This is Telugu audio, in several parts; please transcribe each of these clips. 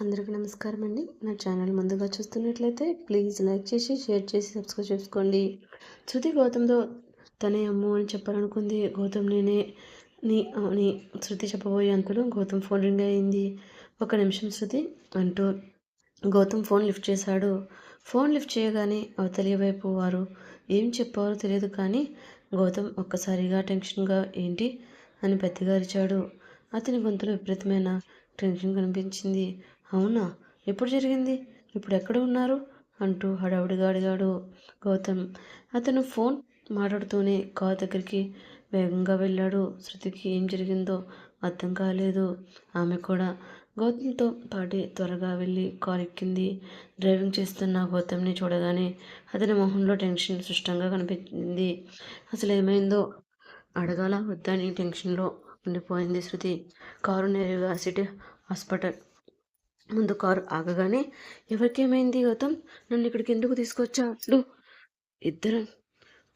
అందరికీ నమస్కారం అండి. నా ఛానల్ ముందుగా చూస్తున్నట్లయితే ప్లీజ్ లైక్ చేసి షేర్ చేసి సబ్స్క్రైబ్ చేసుకోండి. శృతి గౌతమ్తో తనే అమ్ము అని చెప్పాలనుకుంది. గౌతమ్ నేనే నీ అని శృతి చెప్పబోయే అంతలో గౌతమ్ ఫోన్ రింగ్ అయింది. ఒక నిమిషం శృతి అంటూ గౌతమ్ ఫోన్ లిఫ్ట్ చేశాడు. ఫోన్ లిఫ్ట్ చేయగానే అవతలి వైపు వారు ఏం చెప్పారో తెలియదు కానీ గౌతమ్ ఒక్కసారిగా టెన్షన్గా ఏంటి అని పెద్దగా అరిచాడు. అతని గొంతులో విపరీతమైన టెన్షన్ కనిపించింది. అవునా? ఎప్పుడు జరిగింది? ఇప్పుడు ఎక్కడ ఉన్నారు? అంటూ హడావుడిగా అడిగాడు గౌతమ్. అతను ఫోన్ మాట్లాడుతూనే కార్ దగ్గరికి వేగంగా వెళ్ళాడు. శృతికి ఏం జరిగిందో అర్థం కాలేదు. ఆమె కూడా గౌతమ్తో పాటే త్వరగా వెళ్ళి కార్ ఎక్కింది. డ్రైవింగ్ చేస్తున్న గౌతమ్ని చూడగానే అతని మొహంలో టెన్షన్ స్పష్టంగా కనిపించింది. అసలు ఏమైందో అడగాల? వద్దని టెన్షన్లో ఉండిపోయింది శృతి. కారు నేరుగా సిటీ హాస్పిటల్ ముందు కారు ఆగగానే ఎవరికేమైంది గౌతమ్? నన్ను ఇక్కడికి ఎందుకు తీసుకొచ్చాడు? ఇద్దరం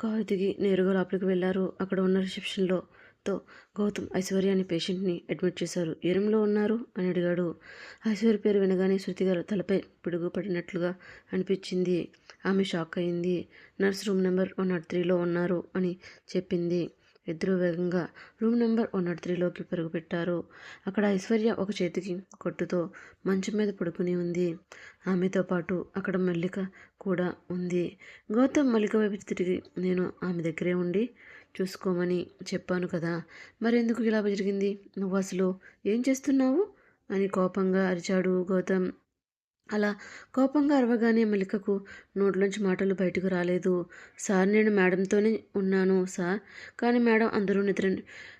కారు దిగి నేరుగా లోపలికి వెళ్ళారు. అక్కడ ఉన్న రిసెప్షన్లో తో గౌతమ్ ఐశ్వర్య అనే పేషెంట్ని అడ్మిట్ చేశారు. ఏ రూమ్లో ఉన్నారు? అని అడిగాడు. ఐశ్వర్య పేరు వినగానే శృతి గారు తలపై పిడుగు పడినట్లుగా అనిపించింది. ఆమె షాక్ అయింది. Nurse room number one naught త్రీలో ఉన్నారు అని చెప్పింది. ఇద్దరు వేగంగా రూమ్ నెంబర్ వన్ నాట్ త్రీలోకి పరుగుపెట్టారు. అక్కడ ఐశ్వర్య ఒక చేతికి కొట్టుతో మంచం మీద పడుకుని ఉంది. ఆమెతో పాటు అక్కడ మల్లిక కూడా ఉంది. గౌతమ్ మల్లిక వైపు తిరిగి నేను ఆమె దగ్గరే ఉండి చూసుకోమని చెప్పాను కదా మరెందుకు ఇలా జరిగింది? నువ్వు అసలు ఏం చేస్తున్నావు? అని కోపంగా అరిచాడు గౌతమ్. అలా కోపంగా అరవగానే మల్లికకు నోట్లోంచి మాటలు బయటకు రాలేదు. సార్ నేను మేడంతోనే ఉన్నాను సార్. కానీ మేడం అందరూ నిద్ర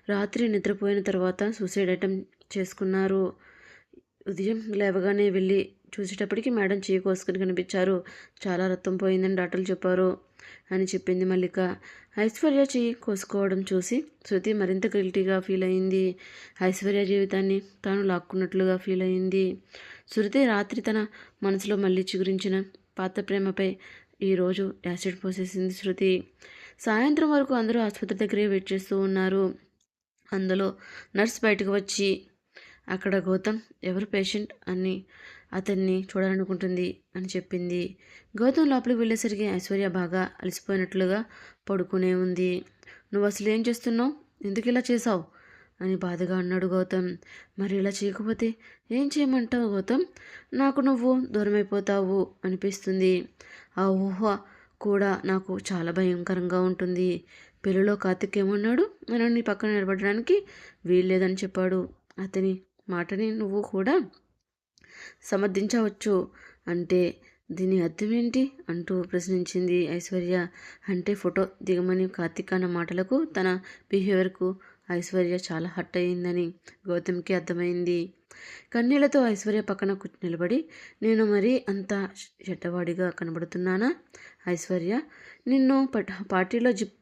రాత్రి నిద్రపోయిన తర్వాత సూసైడ్ అటెంప్ట్ చేసుకున్నారు. ఉదయం లేవగానే వెళ్ళి చూసేటప్పటికి మేడం చేయి కోసుకొని కనిపించారు. చాలా రక్తం పోయిందని డాక్టర్లు చెప్పారు అని చెప్పింది మల్లిక. ఐశ్వర్య చేయి కోసుకోవడం చూసి శృతి మరింత గిల్టీగా ఫీల్ అయింది. ఐశ్వర్య జీవితాన్ని తాను లాక్కున్నట్లుగా ఫీల్ అయింది. శృతి రాత్రి తన మనసులో మళ్ళీ చిగురించిన పాత ప్రేమపై ఈరోజు యాసిడ్ పోసేసింది శృతి. సాయంత్రం వరకు అందరూ ఆసుపత్రి దగ్గరే వెయిట్ చేస్తూ ఉన్నారు. అందులో నర్స్ బయటకు వచ్చి అక్కడ గౌతమ్ ఎవరు పేషెంట్? అని అతన్ని చూడాలనుకుంటుంది అని చెప్పింది. గౌతమ్ లోపలికి వెళ్ళేసరికి ఐశ్వర్య బాగా అలసిపోయినట్లుగా పడుకునే ఉంది. నువ్వు అసలు ఏం చేస్తున్నావు? ఎందుకు ఇలా చేసావు అని బాధగా అన్నాడు గౌతమ్. మరి ఇలా చేయకపోతే ఏం చేయమంటావు గౌతమ్? నాకు నువ్వు దూరమైపోతావు అనిపిస్తుంది. ఆ ఊహ కూడా నాకు చాలా భయంకరంగా ఉంటుంది. పెళ్ళిలో కార్తిక్ ఏమన్నాడు? నన్ను నీ పక్కన నిలబడడానికి వీల్లేదని చెప్పాడు. అతని మాటని నువ్వు కూడా సమర్థించవచ్చు. అంటే దీని అర్థం ఏంటి? అంటూ ప్రశ్నించింది ఐశ్వర్య. అంటే ఫోటో దిగమని కార్తిక్ అన్న మాటలకు తన బిహేవియర్కు ఐశ్వర్య చాలా హట్ అయిందని గౌతమ్కి అర్థమైంది. కన్నీళ్ళతో ఐశ్వర్య పక్కన నిలబడి నేను మరీ అంత చెడ్డవాడిగా కనబడుతున్నానా? ఐశ్వర్య నిన్ను పార్టీలో జిప్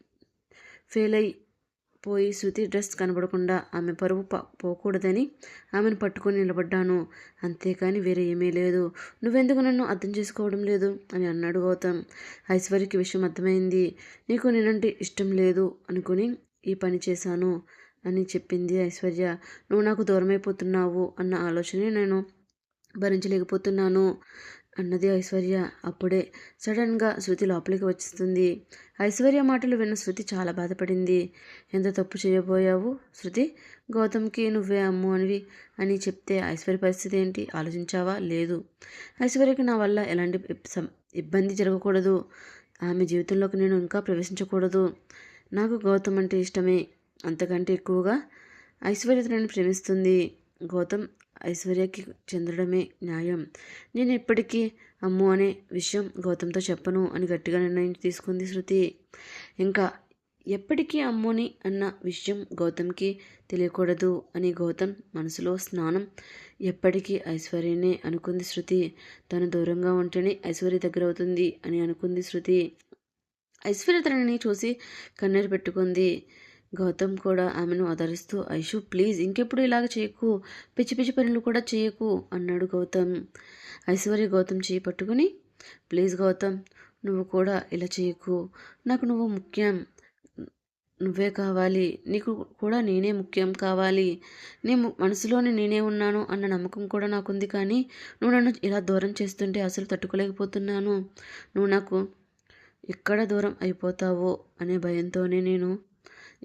ఫెయిల్ అయ్యి పోయి శృతి డ్రెస్ కనబడకుండా ఆమె పరువు పోకూడదని ఆమెను పట్టుకొని నిలబడ్డాను. అంతేకాని వేరే ఏమీ లేదు. నువ్వెందుకు నన్ను అర్థం చేసుకోవడం లేదు? అని అన్నాడు గౌతమ్. ఐశ్వర్యకి విషయం అర్థమైంది. నీకు నేనంటే ఇష్టం లేదు అనుకుని ఈ పని చేశాను అని చెప్పింది ఐశ్వర్య. నువ్వు నాకు దూరమైపోతున్నావు అన్న ఆలోచనే నేను భరించలేకపోతున్నాను. అన్నది ఐశ్వర్య. అప్పుడే సడన్గా శృతి లోపలికి వచ్చిస్తుంది. ఐశ్వర్య మాటలు విన్న శృతి చాలా బాధపడింది. ఎంత తప్పు చేయబోయావు శృతి? గౌతమ్కి నువ్వే అమ్ము అనివి అని చెప్తే ఐశ్వర్య పరిస్థితి ఏంటి? ఆలోచించావా? లేదు. ఐశ్వర్యకి నా వల్ల ఎలాంటి ఇబ్బంది జరగకూడదు. ఆమె జీవితంలోకి నేను ఇంకా ప్రవేశించకూడదు. నాకు గౌతమ్ అంటే ఇష్టమే. అంతకంటే ఎక్కువగా ఐశ్వర్య తనని ప్రేమిస్తుంది. గౌతమ్ ఐశ్వర్యకి చెందడమే న్యాయం. నేను ఇప్పటికీ అమ్ము అనే విషయం గౌతమ్తో చెప్పను అని గట్టిగా నిర్ణయం తీసుకుంది శృతి. ఇంకా ఎప్పటికీ అమ్ముని అన్న విషయం గౌతమ్కి తెలియకూడదు అని గౌతమ్ మనసులో స్నానం ఎప్పటికీ ఐశ్వర్యనే అనుకుంది శృతి. తను దూరంగా ఉంటేనే ఐశ్వర్య దగ్గర అవుతుంది అని అనుకుంది శృతి. ఐశ్వర్య తనని చూసి కన్నీరు పెట్టుకుంది. గౌతమ్ కూడా ఆమెను ఆదరిస్తూ ఐషు ప్లీజ్ ఇంకెప్పుడు ఇలాగ చేయకు. పిచ్చి పిచ్చి పనులు కూడా చేయకు అన్నాడు గౌతమ్. ఐశ్వర్య గౌతమ్ చేయి పట్టుకుని ప్లీజ్ గౌతమ్ నువ్వు కూడా ఇలా చేయకు. నాకు నువ్వు ముఖ్యం. నువ్వే కావాలి. నీకు కూడా నేనే ముఖ్యం కావాలి. నీ మనసులోనే నేనే ఉన్నాను అన్న నమ్మకం కూడా నాకుంది కానీ నువ్వు నన్ను ఇలా దూరం చేస్తుంటే అసలు తట్టుకోలేకపోతున్నాను. నువ్వు నాకు ఎక్కడ దూరం అయిపోతావో అనే భయంతోనే నేను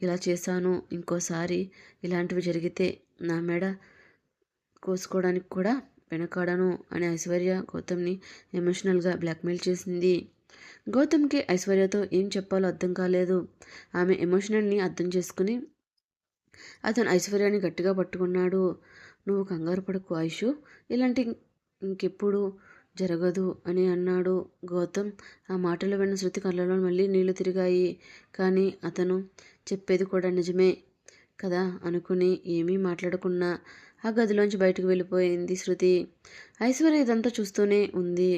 ఇలా చేశాను ఇంకోసారి ఇలాంటివి జరిగితే నా మెడ కోసుకోవడానికి కూడా వెనకాడను అని ఐశ్వర్య గౌతమ్ని ఎమోషనల్గా బ్లాక్మెయిల్ చేసింది. గౌతమ్కి ఐశ్వర్యతో ఏం చెప్పాలో అర్థం కాలేదు. ఆమె ఎమోషనల్ని అర్థం చేసుకుని అతను ఐశ్వర్యాన్ని గట్టిగా పట్టుకున్నాడు. నువ్వు కంగారు పడకు ఆయుషు ఇలాంటి ఇంకెప్పుడు జరగదు అని అన్నాడు. గౌతమ్ ఆ మాటలు విన్న శృతి కళ్ళలో మళ్ళీ నీళ్ళు తిరిగాయి. కానీ అతను చెప్పేది కూడా నిజమే కదా అనుకుని ఏమీ మాట్లాడకున్నా ఆ గదిలోంచి బయటకు వెళ్ళిపోయింది శృతి. ఐశ్వర్య ఇదంతా చూస్తూనే ఉంది.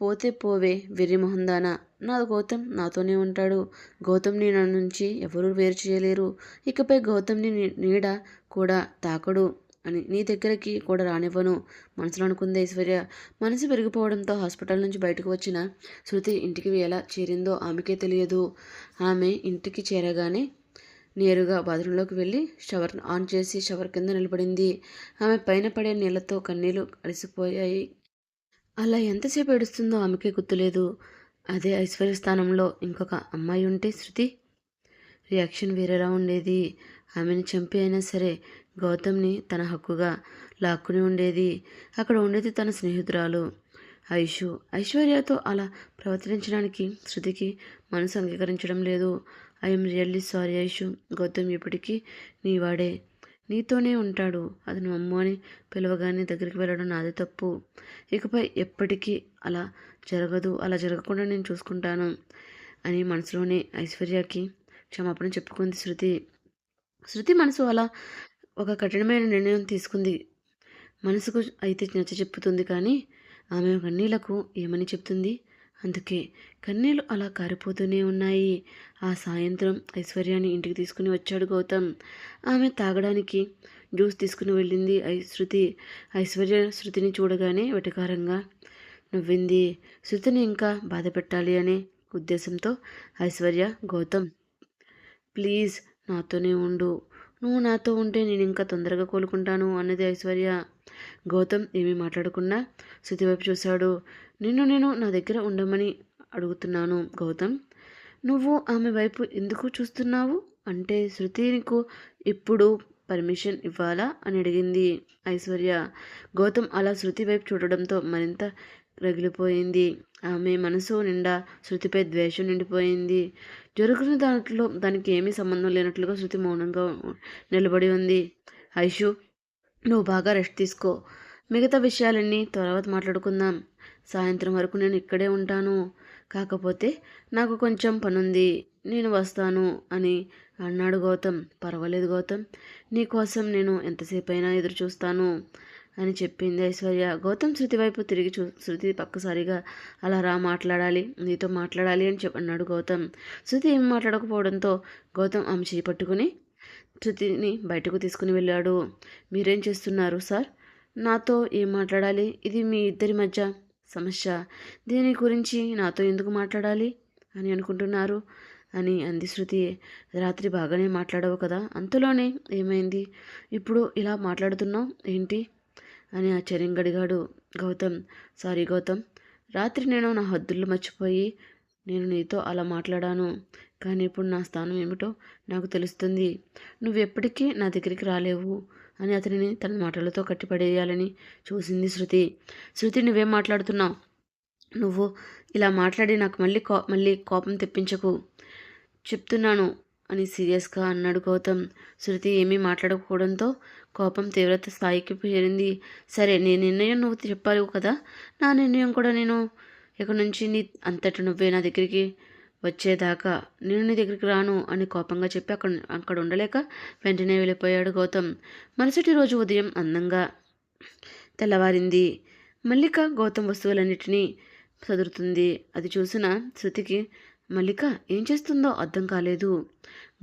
పోతే పోవే వెర్రిమొహందానా నా గౌతమ్ నాతోనే ఉంటాడు. గౌతమ్ని నా నుంచి ఎవరూ వేరు చేయలేరు. ఇకపై గౌతమ్ని నీడ కూడా తాకడు. అని నీ దగ్గరికి కూడా రానివ్వను. మనసులో అనుకుంది ఐశ్వర్య. మనసు పెరిగిపోవడంతో హాస్పిటల్ నుంచి బయటకు వచ్చిన శృతి ఇంటికి ఎలా చేరిందో ఆమెకే తెలియదు. ఆమె ఇంటికి చేరగానే నేరుగా బాత్రూంలోకి వెళ్ళి షవర్ ఆన్ చేసి షవర్ కింద నిలబడింది. ఆమె పైన పడే నీళ్ళతో కన్నీళ్ళు అలసిపోయాయి. అలా ఎంతసేపు ఏడుస్తుందో ఆమెకే గుర్తులేదు. అదే ఐశ్వర్య స్థానంలో ఇంకొక అమ్మాయి ఉంటే శృతి రియాక్షన్ వేరేలా ఉండేది. ఆమెను చంపి అయినా సరే గౌతమ్ని తన హక్కుగా లాక్కుని ఉండేది. అక్కడ ఉండేది తన స్నేహితురాలు. ఐషు. ఐశ్వర్యతో అలా ప్రవర్తించడానికి శృతికి మనసు అంగీకరించడం లేదు. I'm really sorry Aishu. Gautam ఇప్పటికీ నీవాడే. నీతోనే ఉంటాడు. అతను అమ్మ అని పిలవగానే దగ్గరికి వెళ్ళడం నాది తప్పు. ఇకపై ఎప్పటికీ అలా జరగదు. అలా జరగకుండా నేను చూసుకుంటాను అని మనసులోనే ఐశ్వర్యకి క్షమాపణ చెప్పుకుంది శృతి. శృతి మనసు అలా ఒక కఠినమైన నిర్ణయం తీసుకుంది. మనసుకు అయితే నచ్చ చెప్పుతుంది కానీ ఆమె కన్నీళ్ళకు ఏమని చెప్తుంది? అందుకే కన్నీళ్ళు అలా కారిపోతూనే ఉన్నాయి. ఆ సాయంత్రం ఐశ్వర్యాన్ని ఇంటికి తీసుకుని వచ్చాడు గౌతమ్. ఆమె తాగడానికి జ్యూస్ తీసుకుని వెళ్ళింది ఐ శృతి. ఐశ్వర్య శృతిని చూడగానే వెటకారంగా నవ్వింది శృతిని ఇంకా బాధ పెట్టాలి అనే ఉద్దేశంతో ఐశ్వర్య గౌతమ్ ప్లీజ్ నాతోనే ఉండు. నువ్వు నాతో ఉంటే నేను ఇంకా తొందరగా కోలుకుంటాను అన్నది ఐశ్వర్య. గౌతమ్ ఏమీ మాట్లాడకుండా శృతి వైపు చూశాడు. నిన్ను నేను నా దగ్గర ఉండమని అడుగుతున్నాను గౌతమ్. నువ్వు ఆమె వైపు ఎందుకు చూస్తున్నావు? అంటే శృతి నీకు ఇప్పుడు పర్మిషన్ ఇవ్వాలా? అని అడిగింది ఐశ్వర్య. గౌతమ్ అలా శృతి వైపు చూడడంతో మరింత రగిలిపోయింది. ఆమె మనసు నిండా శృతిపై ద్వేషం నిండిపోయింది. జరుగుతున్న దాంట్లో దానికి ఏమీ సంబంధం లేనట్లుగా శృతి మౌనంగా నిలబడి ఉంది. ఐషు నువ్వు బాగా రెస్ట్ తీసుకో. మిగతా విషయాలన్నీ తర్వాత మాట్లాడుకుందాం. సాయంత్రం వరకు నేను ఇక్కడే ఉంటాను. కాకపోతే నాకు కొంచెం పనుంది. నేను వస్తాను అని అన్నాడు గౌతమ్. పర్వాలేదు గౌతమ్. నీకోసం నేను ఎంతసేపు అయినా ఎదురు చూస్తాను అని చెప్పింది ఐశ్వర్య. గౌతమ్ శృతి వైపు తిరిగి చూ శృతి పక్కసారిగా అలా రా మాట్లాడాలి నీతో మాట్లాడాలి అని చెప్పి అన్నాడు గౌతమ్. శృతి ఏం మాట్లాడకపోవడంతో గౌతమ్ ఆమె చేయి పట్టుకుని శృతిని బయటకు తీసుకుని వెళ్ళాడు. మీరేం చేస్తున్నారు సార్? నాతో ఏం మాట్లాడాలి? ఇది మీ ఇద్దరి మధ్య సమస్య. దీని గురించి నాతో ఎందుకు మాట్లాడాలి అని అనుకుంటున్నారు? అని అంది శృతి. రాత్రి బాగానే మాట్లాడవు కదా అంతలోనే ఏమైంది? ఇప్పుడు ఇలా మాట్లాడుతున్నావు ఏంటి? అని ఆశ్చర్యంగా అడిగాడు. గౌతమ్ సారీ గౌతమ్. రాత్రి నేను నా హద్దులు మర్చిపోయి నేను నీతో అలా మాట్లాడాను. కానీ ఇప్పుడు నా స్థానం ఏమిటో నాకు తెలుస్తుంది. నువ్వు ఎప్పటికీ నా దగ్గరికి రాలేవు అని అతనిని తన మాటలతో కట్టిపడేయాలని చూసింది శృతి. శృతి నువ్వేం మాట్లాడుతున్నావు? నువ్వు ఇలా మాట్లాడి నాకు మళ్ళీ కో మళ్ళీ కోపం తెప్పించకు. చెప్తున్నాను అని సీరియస్గా అన్నాడు గౌతమ్. శృతి ఏమీ మాట్లాడకపోవడంతో కోపం తీవ్రత స్థాయికి చేరింది. సరే నీ నిర్ణయం నువ్వు చెప్పావు కదా. నా నిర్ణయం కూడా నేను ఇక నుంచి నీ అంతటి నువ్వే నా దగ్గరికి వచ్చేదాకా నేను నీ దగ్గరికి రాను అని కోపంగా చెప్పి అక్కడ అక్కడ ఉండలేక వెంటనే వెళ్ళిపోయాడు గౌతమ్. మరుసటి రోజు ఉదయం అందంగా తెల్లవారింది. మల్లిక గౌతమ్ వస్తువులన్నిటినీ చదురుతుంది అది చూసిన శృతికి మల్లిక ఏం చేస్తుందో అర్థం కాలేదు.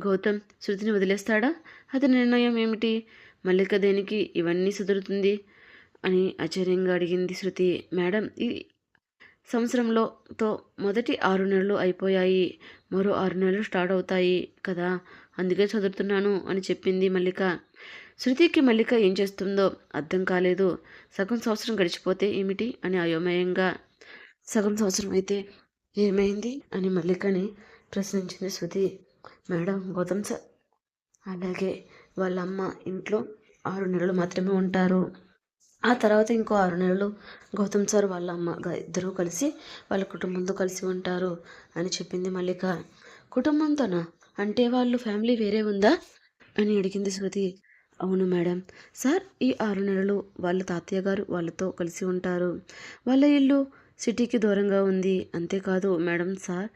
గౌతమ్ శృతిని వదిలేస్తాడా? అతని నిర్ణయం ఏమిటి? మల్లిక దేనికి ఇవన్నీ సుదురుతుంది అని ఆశ్చర్యంగా అడిగింది శృతి. మేడం సంవత్సరంలో తో మొదటి ఆరు నెలలు అయిపోయాయి. మరో ఆరు నెలలు స్టార్ట్ అవుతాయి కదా అందుకే చదువుతున్నాను అని చెప్పింది మల్లిక. శృతికి మల్లిక ఏం చేస్తుందో అర్థం కాలేదు. సగం సంవత్సరం గడిచిపోతే ఏమిటి అని అయోమయంగా. సగం సంవత్సరం అయితే ఏమైంది అని మల్లికని ప్రశ్నించింది శృతి. Madam Gautam sir. అలాగే వాళ్ళ అమ్మ ఇంట్లో ఆరు నెలలు మాత్రమే ఉంటారు. ఆ తర్వాత ఇంకో ఆరు నెలలు గౌతమ్ సార్ వాళ్ళ అమ్మ గ- ఇద్దరూ కలిసి వాళ్ళ కుటుంబంతో కలిసి ఉంటారు అని చెప్పింది మల్లిక. కుటుంబంతోనా? అంటే వాళ్ళు ఫ్యామిలీ వేరే ఉందా? అని అడిగింది శృతి. అవును మేడం. సార్ ఈ ఆరు నెలలు వాళ్ళ తాతయ్య గారు వాళ్ళతో కలిసి ఉంటారు. వాళ్ళ ఇల్లు సిటీకి దూరంగా ఉంది. అంతేకాదు మేడం సార్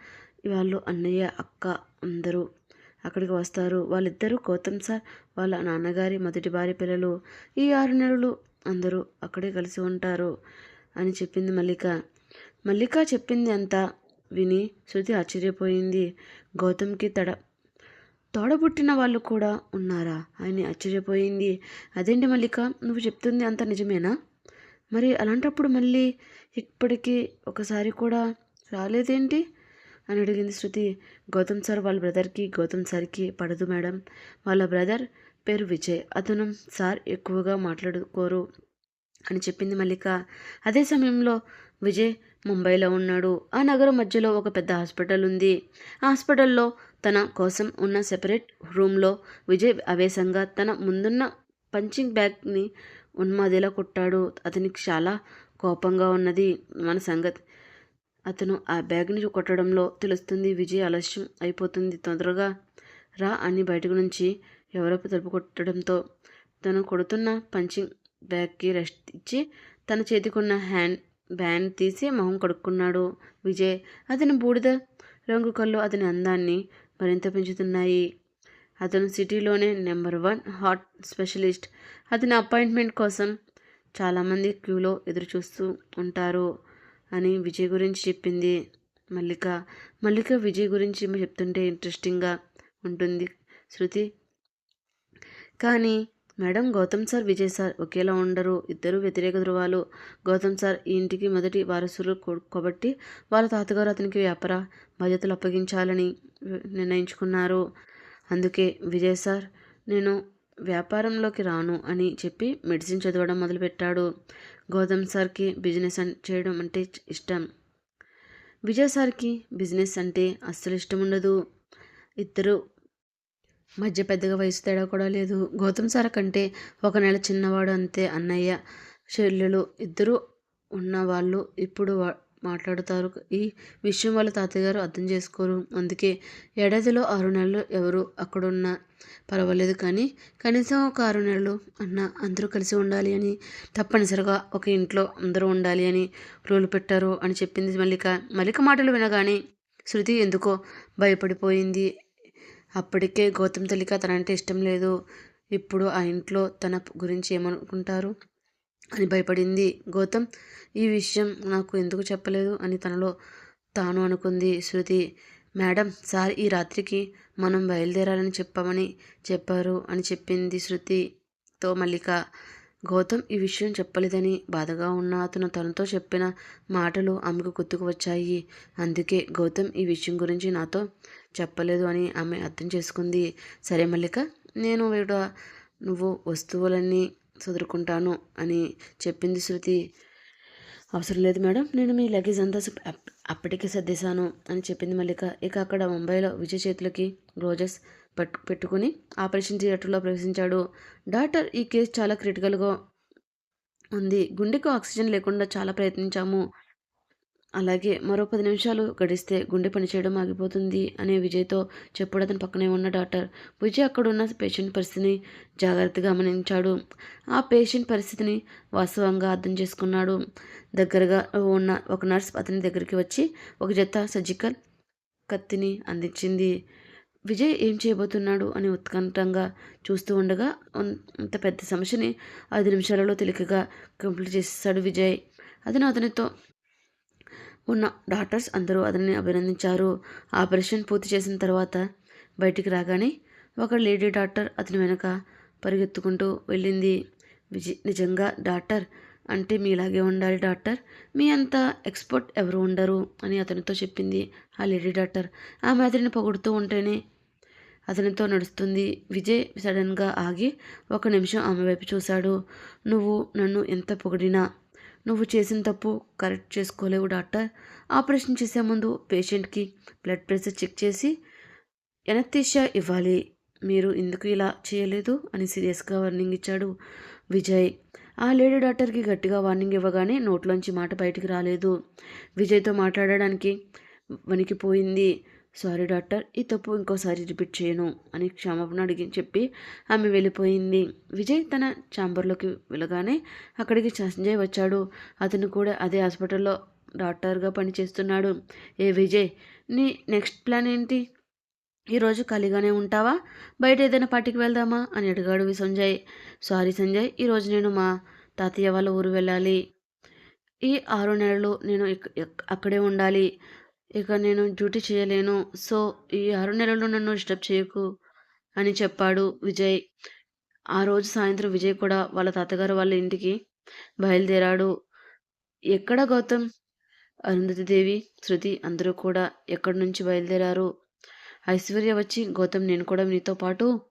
వాళ్ళు అన్నయ్య అక్క అందరూ అక్కడికి వస్తారు. వాళ్ళిద్దరూ గౌతమ్ సార్ వాళ్ళ నాన్నగారి మొదటి భార్య పిల్లలు. ఈ ఆరు నెలలు అందరూ అక్కడే కలిసి ఉంటారు అని చెప్పింది మల్లిక. మల్లిక చెప్పింది అంతా విని శృతి ఆశ్చర్యపోయింది. గౌతమ్కి తడ తోడబుట్టిన వాళ్ళు కూడా ఉన్నారా? అని ఆశ్చర్యపోయింది. అదేంటి మల్లిక? నువ్వు చెప్తుంది అంత నిజమేనా? మరి అలాంటప్పుడు మళ్ళీ ఇప్పటికీ ఒకసారి కూడా రాలేదేంటి? అని అడిగింది శృతి. గౌతమ్ సార్ వాళ్ళ బ్రదర్కి గౌతమ్ సార్కి పడదు మేడం. వాళ్ళ బ్రదర్ పేరు విజయ్. అతను సార్ ఎక్కువగా మాట్లాడుకోరు అని చెప్పింది మల్లిక. అదే సమయంలో విజయ్ ముంబైలో ఉన్నాడు. ఆ నగరం మధ్యలో ఒక పెద్ద హాస్పిటల్ ఉంది. ఆ హాస్పిటల్లో తన కోసం ఉన్న సెపరేట్ రూమ్లో విజయ్ ఆవేశంగా తన ముందున్న పంచింగ్ బ్యాగ్ని ఉన్మాదిలా కొట్టాడు. అతనికి చాలా కోపంగా ఉన్నది. మన సంగతి అతను ఆ బ్యాగ్ని కొట్టడంలో తెలుస్తుంది విజయ్ ఆలస్యం అయిపోతుంది. తొందరగా రా అని బయటకు నుంచి ఎవరో తలుపు కొట్టడంతో తను కొడుతున్న పంచింగ్ బ్యాగ్కి రెస్ట్ ఇచ్చి తన చేతికున్న హ్యాండ్ బ్యాండ్ తీసి మొహం కడుక్కున్నాడు విజయ్. అతని బూడిద రంగు కళ్ళు అతని అందాన్ని మరింత పెంచుతున్నాయి. అతను సిటీలోనే నెంబర్ వన్ హాట్ స్పెషలిస్ట్. అతని అపాయింట్మెంట్ కోసం చాలామంది క్యూలో ఎదురు చూస్తూ ఉంటారు. అని విజయ్ గురించి చెప్పింది మల్లిక. మల్లిక విజయ్ గురించి చెప్తుంటే ఇంట్రెస్టింగ్గా ఉంటుంది శృతి. కానీ madam Gautam sir Vijay sir ఒకేలా ఉండరు. ఇద్దరు వ్యతిరేక ధృవాలు. గౌతమ్ సార్ ఈ ఇంటికి మొదటి వారసులు కో- కాబట్టి వాళ్ళ తాతగారు అతనికి వ్యాపార బాధ్యతలు అప్పగించాలని నిర్ణయించుకున్నారు. అందుకే విజయ్ సార్ నేను వ్యాపారంలోకి రాను అని చెప్పి మెడిసిన్ చదవడం మొదలుపెట్టాడు. గౌతమ్ సార్కి బిజినెస్ చేయడం అంటే ఇష్టం. విజయ్ సార్కి బిజినెస్ అంటే అస్సలు ఇష్టం ఉండదు. ఇద్దరు మధ్య పెద్దగా వయసు తేడా కూడా లేదు. గౌతమ్ సార్ కంటే ఒక నెల చిన్నవాడు అంతే అన్నయ్య చెల్లెలు ఇద్దరు ఉన్నవాళ్ళు ఇప్పుడు వా- మాట్లాడుతారు. ఈ విషయం వాళ్ళ తాతయ్యగారు అర్థం చేసుకోరు. అందుకే ఏడాదిలో ఆరు నెలలు ఎవరు అక్కడున్న పర్వాలేదు కానీ కనీసం ఒక ఆరు నెలలు అన్న అందరూ కలిసి ఉండాలి అని తప్పనిసరిగా ఒక ఇంట్లో అందరూ ఉండాలి అని రూలు పెట్టారు అని చెప్పింది మల్లిక. మల్లిక మాటలు వినగానే శృతి ఎందుకో భయపడిపోయింది. అప్పటికే గౌతమ్ తల్లిక తనంటే ఇష్టం లేదు. ఇప్పుడు ఆ ఇంట్లో తన గురించి ఏమనుకుంటారు అని భయపడింది. గౌతమ్ ఈ విషయం నాకు ఎందుకు చెప్పలేదు అని తనలో తాను అనుకుంది శృతి. మేడం సార్ ఈ రాత్రికి మనం బయలుదేరాలని చెప్పమని చెప్పారు అని చెప్పింది శృతితో మల్లిక. గౌతమ్ ఈ విషయం చెప్పలేదని బాధగా ఉన్న అతను తనతో చెప్పిన మాటలు ఆమెకు గుర్తుకు వచ్చాయి. అందుకే గౌతమ్ ఈ విషయం గురించి నాతో చెప్పలేదు అని ఆమె అర్థం చేసుకుంది. సరే మల్లిక నేను వీడ నువ్వు వస్తువులన్నీ చదురుకుంటాను అని చెప్పింది శృతి. అవసరం లేదు మేడం. నేను మీ లగేజ్ అంతా అప్పటికే సర్దేశాను అని చెప్పింది మల్లిక. ఇక అక్కడ ముంబైలో విజయ్ చేతులకి గ్లోజెస్ పట్టు పెట్టుకుని ఆపరేషన్ థియేటర్లో ప్రవేశించాడు. డాక్టర్ ఈ కేసు చాలా క్రిటికల్గా ఉంది. గుండెకు ఆక్సిజన్ లేకుండా చాలా ప్రయత్నించాము. అలాగే మరో పది నిమిషాలు గడిస్తే గుండె పనిచేయడం ఆగిపోతుంది అనే విజయ్తో చెప్పుడు అతను పక్కనే ఉన్న డాక్టర్. విజయ్ అక్కడున్న పేషెంట్ పరిస్థితిని జాగ్రత్తగా గమనించాడు. ఆ పేషెంట్ పరిస్థితిని వాస్తవంగా అర్థం చేసుకున్నాడు. దగ్గరగా ఉన్న ఒక నర్స్ అతని దగ్గరికి వచ్చి ఒక జత సర్జికల్ కత్తిని అందించింది. విజయ్ ఏం చేయబోతున్నాడు అని ఉత్కంఠంగా చూస్తూ ఉండగా అంత పెద్ద సమస్యని ఐదు నిమిషాలలో తేలికగా కంప్లీట్ చేసేసాడు విజయ్. అతను అతనితో ఉన్న డాక్టర్స్ అందరూ అతనిని అభినందించారు. ఆపరేషన్ పూర్తి చేసిన తర్వాత బయటికి రాగానే ఒక లేడీ డాక్టర్ అతని వెనక పరిగెత్తుకుంటూ వెళ్ళింది. విజయ్ నిజంగా డాక్టర్? అంటే మీలాగే ఉండాలి డాక్టర్? మీ అంత ఎక్స్పర్ట్ ఎవరు ఉండరు అని అతనితో చెప్పింది ఆ లేడీ డాక్టర్. ఆమె అతనిని పొగుడుతూ ఉంటేనే అతనితో నడుస్తుంది. విజయ్ సడన్గా ఆగి ఒక నిమిషం ఆమె వైపు చూశాడు. నువ్వు నన్ను ఎంత పొగిడినా నువ్వు చేసిన తప్పు కరెక్ట్ చేసుకోలేవు డాక్టర్. ఆపరేషన్ చేసే ముందు పేషెంట్కి బ్లడ్ ప్రెషర్ చెక్ చేసి ఎనత్తీషా ఇవ్వాలి. మీరు ఎందుకు ఇలా చేయలేదు అని సీరియస్గా వార్నింగ్ ఇచ్చాడు విజయ్. ఆ లేడీ డాక్టర్కి గట్టిగా వార్నింగ్ ఇవ్వగానే నోట్లోంచి మాట బయటికి రాలేదు. విజయ్తో మాట్లాడడానికి వణికిపోయింది. సారీ డాక్టర్ ఈ తప్పు ఇంకోసారి రిపీట్ చేయను అని క్షమాపణ అడిగి చెప్పి ఆమె వెళ్ళిపోయింది. విజయ్ తన ఛాంబర్లోకి వెళ్ళగానే అక్కడికి సంజయ్ వచ్చాడు. అతను కూడా అదే హాస్పిటల్లో డాక్టర్గా పనిచేస్తున్నాడు. ఏ విజయ్ నీ నెక్స్ట్ ప్లాన్ ఏంటి? ఈరోజు ఖాళీగానే ఉంటావా? బయట ఏదైనా పార్టీకి వెళ్దామా? అని అడిగాడు సంజయ్ సారీ సంజయ్ ఈరోజు నేను మా తాతయ్య వాళ్ళ ఊరు వెళ్ళాలి. ఈ ఆరు నెలలు నేను అక్కడే ఉండాలి. ఇక నేను డ్యూటీ చేయలేను. సో ఈ ఆరు నెలలు నన్ను డిస్టర్బ్ చేయకు అని చెప్పాడు విజయ్. ఆ రోజు సాయంత్రం విజయ్ కూడా వాళ్ళ తాతగారు వాళ్ళ ఇంటికి బయలుదేరాడు. ఎక్కడ గౌతమ్? అరుంధతి దేవి శృతి అందరూ కూడా ఎక్కడి నుంచి బయలుదేరారు? ఐశ్వర్య వచ్చి గౌతమ్ నేను కూడా నీతో పాటు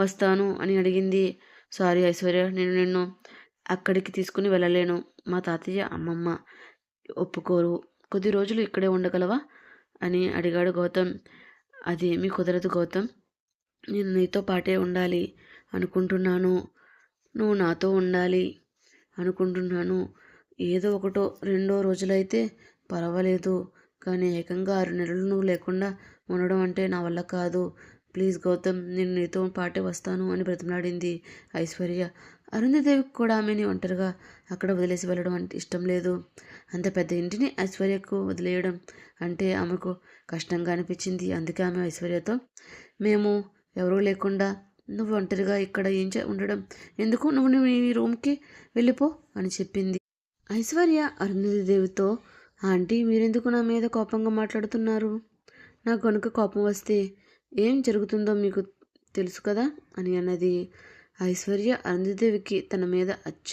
వస్తాను అని అడిగింది. సారీ ఐశ్వర్య నేను నిన్ను అక్కడికి తీసుకుని వెళ్ళలేను. మా తాతయ్య అమ్మమ్మ ఒప్పుకోరు. కొద్ది రోజులు ఇక్కడే ఉండగలవా? అని అడిగాడు గౌతమ్. అదేమీ కుదరదు గౌతమ్. నేను నీతో పాటే ఉండాలి అనుకుంటున్నాను. నువ్వు నాతో ఉండాలి అనుకుంటున్నాను. ఏదో ఒకటో రెండో రోజులైతే పర్వాలేదు. కానీ ఏకంగా ఆరు నెలలు నువ్వు లేకుండా ఉండడం అంటే నా వల్ల కాదు. ప్లీజ్ గౌతమ్ నేను నీతో పాటే వస్తాను అని బ్రతిమలాడింది ఐశ్వర్య. అరుంధదేవికి కూడా ఆమెని ఒంటరిగా అక్కడ వదిలేసి వెళ్ళడం అంటే ఇష్టం లేదు. అంత పెద్ద ఇంటిని ఐశ్వర్యకు వదిలేయడం అంటే ఆమెకు కష్టంగా అనిపించింది. అందుకే ఆమె ఐశ్వర్యతో మేము ఎవరూ లేకుండా నువ్వు ఒంటరిగా ఇక్కడ ఏం ఉండడం ఎందుకు? నువ్వు నువ్వు నీ రూమ్కి వెళ్ళిపో అని చెప్పింది. ఐశ్వర్య అరుంధదేవితో ఆంటీ మీరెందుకు నా మీద కోపంగా మాట్లాడుతున్నారు? నాకు కనుక కోపం వస్తే ఏం జరుగుతుందో మీకు తెలుసు కదా అని అన్నది. ఐశ్వర్య అరుంధదేవికి తన మీద అచ్చ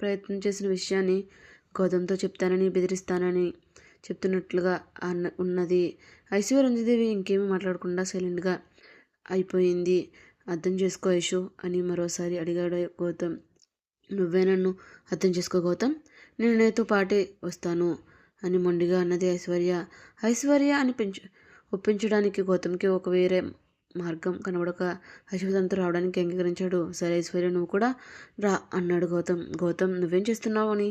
ప్రయత్నం చేసిన విషయాన్ని గౌతమ్తో చెప్తానని బెదిరిస్తానని చెప్తున్నట్లుగా అన్న ఉన్నది. ఐశ్వర్య అరుంధదేవి ఇంకేమీ మాట్లాడకుండా సైలెంట్గా అయిపోయింది. అర్థం చేసుకో యశు అని మరోసారి అడిగాడు గౌతమ్. నువ్వే నన్ను అర్థం చేసుకో గౌతమ్. నేను నీతో పాటే వస్తాను అని మొండిగా అన్నది ఐశ్వర్య. ఐశ్వర్య అని పెంచు ఒప్పించడానికి గౌతమ్కి ఒక వేరే మార్గం కనబడక అశ్వతంతో రావడానికి అంగీకరించాడు. సరే ఐశ్వర్య నువ్వు కూడా రా అన్నాడు గౌతమ్. గౌతమ్ నువ్వేం చేస్తున్నావు అని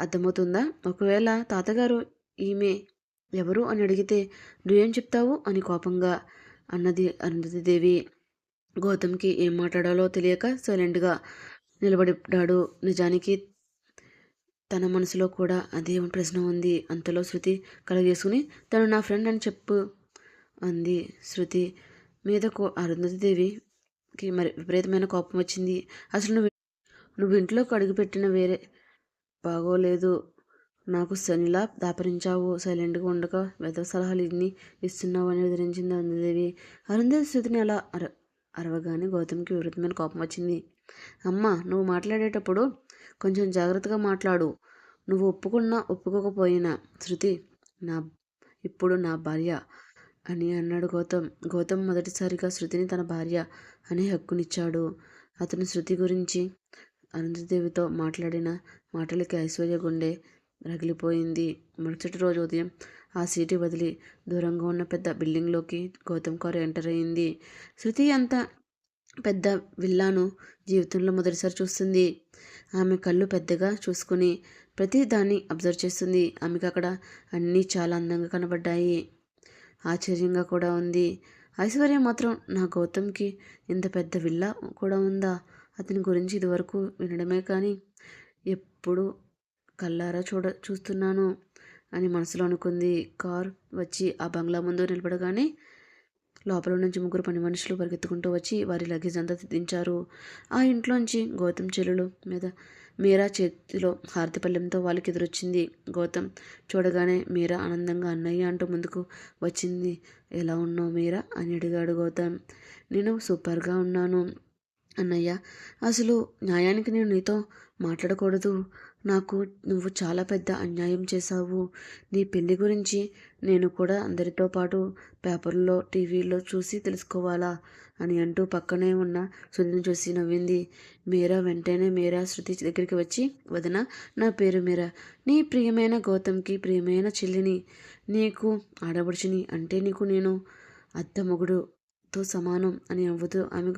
అర్థమవుతుందా? ఒకవేళ తాతగారు ఈమె ఎవరు అని అడిగితే నువ్వేం చెప్తావు అని కోపంగా అన్నది అరుంధతిదేవి గౌతమ్కి ఏం మాట్లాడాలో తెలియక సైలెంట్గా నిలబడిడాడు. నిజానికి తన మనసులో కూడా అదే ప్రశ్న ఉంది. అంతలో శృతి కలగేసుకుని తను నా ఫ్రెండ్ అని చెప్పు అంది శృతి. మీదకు అరుంధతిదేవికి మరి విపరీతమైన కోపం వచ్చింది. అసలు నువ్వు నువ్వు ఇంట్లోకి అడుగుపెట్టిన వేరే బాగోలేదు. నాకు శనిలా దాపరించావు. సైలెంట్గా ఉండక వెద సలహాలు ఇన్ని ఇస్తున్నావు అని ఎదిరించింది అరుంధదేవి అరుంధతి స్థితిని అలా అర అరవగానే గౌతమ్కి విపరీతమైన కోపం వచ్చింది. అమ్మ నువ్వు మాట్లాడేటప్పుడు కొంచెం జాగ్రత్తగా మాట్లాడు. నువ్వు ఒప్పుకున్నా ఒప్పుకోకపోయినా శృతి నా ఇప్పుడు నా భార్య. అని అన్నాడు గౌతమ్. గౌతమ్ మొదటిసారిగా శృతిని తన భార్య అనే హక్కునిచ్చాడు. అతను శృతి గురించి అనంతదేవితో మాట్లాడిన మాటలకి ఐశ్వర్య గుండె రగిలిపోయింది. మరుసటి రోజు ఉదయం ఆ సీటు వదిలి దూరంగా ఉన్న పెద్ద బిల్డింగ్లోకి గౌతమ్ కారు ఎంటర్ అయింది. శృతి అంత పెద్ద విల్లాను జీవితంలో మొదటిసారి చూస్తుంది. ఆమె కళ్ళు పెద్దగా చూసుకుని ప్రతి దాన్ని అబ్జర్వ్ చేస్తుంది. ఆమెకు అక్కడ అన్నీ చాలా అందంగా కనబడ్డాయి. ఆశ్చర్యంగా కూడా ఉంది. ఐశ్వర్య మాత్రం నా గౌతమ్కి ఇంత పెద్ద విల్లా కూడా ఉందా? అతని గురించి ఇదివరకు వినడమే కానీ ఎప్పుడు కల్లారా చూడ చూస్తున్నాను అని మనసులో అనుకుంది. కార్ వచ్చి ఆ బంగ్లా ముందు నిలబడగానే లోపల నుంచి ముగ్గురు పని మనుషులు పరిగెత్తుకుంటూ వచ్చి వారి లగేజ్ అంతా దించారు ఆ ఇంట్లోంచి గౌతమ్ చెల్లులు మీద మీరా చేతిలో హారతిపల్లెంతో వాళ్ళకి ఎదురొచ్చింది గౌతమ్. చూడగానే మీరా ఆనందంగా అన్నయ్య అంటూ ముందుకు వచ్చింది. ఎలా ఉన్నావు మీరా? అని అడిగాడు గౌతమ్. నేను సూపర్గా ఉన్నాను అన్నయ్య. అసలు న్యాయానికి నేను నీతో మాట్లాడకూడదు. నాకు నువ్వు చాలా పెద్ద అన్యాయం చేశావు. నీ పెళ్ళి గురించి నేను కూడా అందరితో పాటు పేపర్లో టీవీలో చూసి తెలుసుకోవాలా? అని అంటూ పక్కనే ఉన్న శృతిని చూసి నవ్వింది. మీరా వెంటనే మీరా శృతి దగ్గరికి వచ్చి వదిన నా పేరు మీరా? నీ ప్రియమైన గౌతమ్కి ప్రియమైన చెల్లిని నీకు ఆడబడుచుని అంటే నీకు నేను అత్త మొగుడుతో సమానం అని నవ్వుతూ ఆమె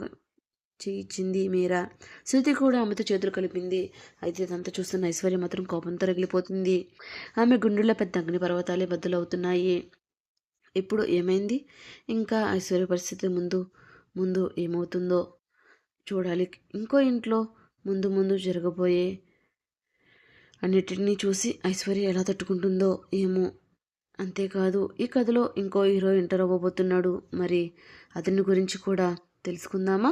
ఇచ్చింది మీరా? శృతి కూడా ఆమెతో చేతులు కలిపింది. అయితే ఇదంతా చూస్తున్న ఐశ్వర్య మాత్రం కోపంతో రగిలిపోతుంది ఆమె గుండెల్లో పెద్ద అగ్ని పర్వతాలే బద్దలవుతున్నాయి. ఇప్పుడు ఏమైంది? ఇంకా ఐశ్వర్య పరిస్థితి ముందు ముందు ఏమవుతుందో చూడాలి. ఇంకో ఇంట్లో ముందు ముందు జరగబోయే అన్నిటినీ చూసి ఐశ్వర్య ఎలా తట్టుకుంటుందో ఏమో అంతేకాదు ఈ కథలో ఇంకో హీరో ఎంటర్ అవ్వబోతున్నాడు. మరి అతని గురించి కూడా తెలుసుకుందామా?